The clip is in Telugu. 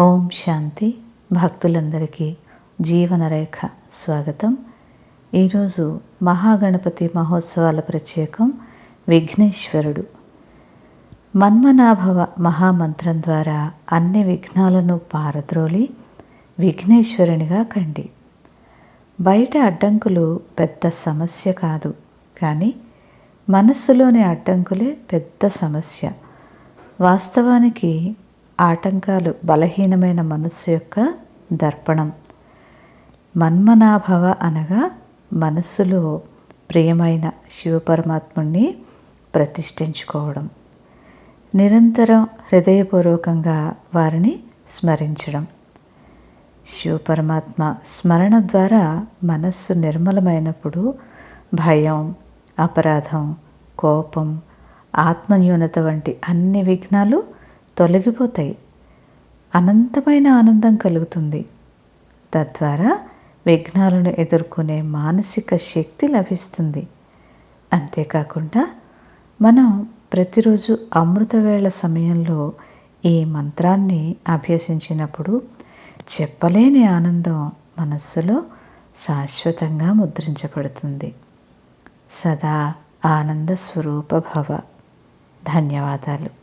ఓం శాంతి. భక్తులందరికీ జీవనరేఖ స్వాగతం. ఈరోజు మహాగణపతి మహోత్సవాల ప్రత్యేకం విఘ్నేశ్వరుడు. మన్మనాభవ మహామంత్రం ద్వారా అన్ని విఘ్నాలను పారద్రోలి విఘ్నేశ్వరునిగా కండి. బయట అడ్డంకులు పెద్ద సమస్య కాదు కానీ మనస్సులోని అడ్డంకులే పెద్ద సమస్య. వాస్తవానికి ఆటంకాలు బలహీనమైన మనస్సు యొక్క దర్పణం. మన్మనాభవ అనగా మనస్సులో ప్రియమైన శివపరమాత్ముణ్ణి ప్రతిష్ఠించుకోవడం. నిరంతరం హృదయపూర్వకంగా వారిని స్మరించడం. శివపరమాత్మ స్మరణ ద్వారా మనస్సు నిర్మలమైనప్పుడు భయం అపరాధం కోపం ఆత్మన్యూనత వంటి అన్ని విఘ్నాలు తొలగిపోతాయి. అనంతమైన ఆనందం కలుగుతుంది. తద్వారా విఘ్నాలను ఎదుర్కొనే మానసిక శక్తి లభిస్తుంది. అంతేకాకుండా మనం ప్రతిరోజు అమృతవేళ సమయంలో ఈ మంత్రాన్ని అభ్యసించినప్పుడు చెప్పలేని ఆనందం మనస్సులో శాశ్వతంగా ముద్రించబడుతుంది. సదా ఆనంద స్వరూప భవ. ధన్యవాదాలు.